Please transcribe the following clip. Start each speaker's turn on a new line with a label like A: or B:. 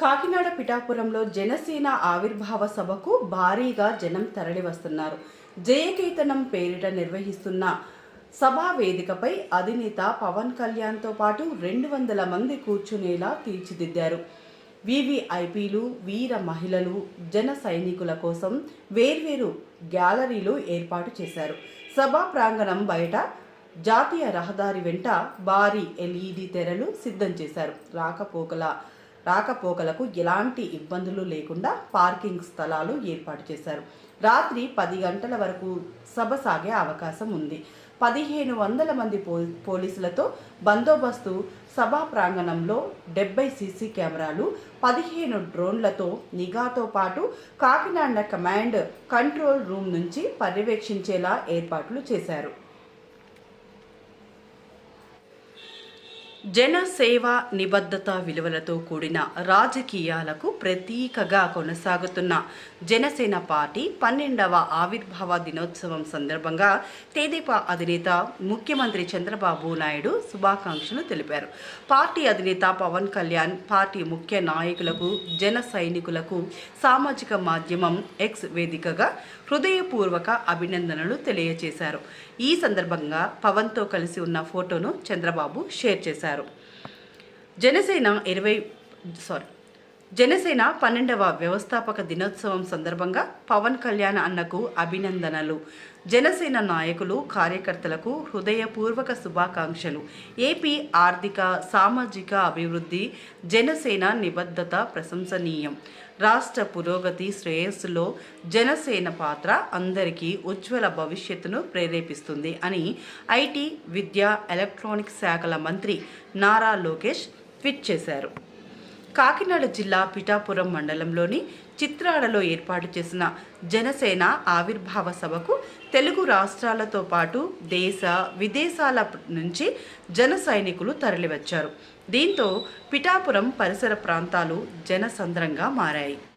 A: కాకినాడ పిఠాపురంలో జనసేన ఆవిర్భావ సభకు భారీగా జనం తరలివస్తున్నారు. జయకేతనం పేరిట నిర్వహిస్తున్న సభా వేదికపై అధినేత పవన్ కళ్యాణ్తో పాటు రెండు వందల మంది కూర్చునేలా తీర్చిదిద్దారు. వివిఐపీలు వీర మహిళలు జన సైనికుల కోసం వేర్వేరు గ్యాలరీలు ఏర్పాటు చేశారు. సభా ప్రాంగణం బయట జాతీయ రహదారి వెంట భారీ ఎల్ఈడి తెరలు సిద్ధం చేశారు. రాకపోకల రాకపోకలకు ఎలాంటి ఇబ్బందులు లేకుండా పార్కింగ్ స్థలాలు ఏర్పాటు చేశారు. రాత్రి పది గంటల వరకు సభ సాగే అవకాశం ఉంది. పదిహేను వందల మంది పో పోలీసులతో బందోబస్తు సభా ప్రాంగణంలో డెబ్బై సీసీ కెమెరాలు పదిహేను డ్రోన్లతో నిఘాతో పాటు కాకినాడ కమాండ్ కంట్రోల్ రూమ్ నుంచి పర్యవేక్షించేలా ఏర్పాట్లు చేశారు. జనసేవ నిబద్ధత విలువలతో కూడిన రాజకీయాలకు ప్రతీకగా కొనసాగుతున్న జనసేన పార్టీ పన్నెండవ ఆవిర్భావ దినోత్సవం సందర్భంగా తెదేపా అధినేత ముఖ్యమంత్రి చంద్రబాబు నాయుడు శుభాకాంక్షలు తెలిపారు. పార్టీ అధినేత పవన్ కళ్యాణ్ పార్టీ ముఖ్య నాయకులకు జన సైనికులకు సామాజిక మాధ్యమం ఎక్స్ వేదికగా హృదయపూర్వక అభినందనలు తెలియజేశారు. ఈ సందర్భంగా పవన్తో కలిసి ఉన్న ఫోటోను చంద్రబాబు షేర్ చేశారు. చేశారు. జనసేన ఇరవై సారీ జనసేన పన్నెండవ వ్యవస్థాపక దినోత్సవం సందర్భంగా పవన్ కళ్యాణ్ అన్నకు అభినందనలు. జనసేన నాయకులు కార్యకర్తలకు హృదయపూర్వక శుభాకాంక్షలు. ఏపీ ఆర్థిక సామాజిక అభివృద్ధి జనసేన నిబద్ధత ప్రశంసనీయం. రాష్ట్ర పురోగతి శ్రేయస్సులో జనసేన పాత్ర అందరికీ ఉజ్వల భవిష్యత్తును ప్రేరేపిస్తుంది అని ఐటీ విద్య ఎలక్ట్రానిక్స్ శాఖల మంత్రి నారా లోకేష్ ట్వీట్ చేశారు. కాకినాడ జిల్లా పిఠాపురం మండలంలోని చిత్రాడలో ఏర్పాటు చేసిన జనసేన ఆవిర్భావ సభకు తెలుగు రాష్ట్రాలతో పాటు దేశ విదేశాల నుంచి జన సైనికులు తరలివచ్చారు. దీంతో పిఠాపురం పరిసర ప్రాంతాలు జనసంద్రంగా మారాయి.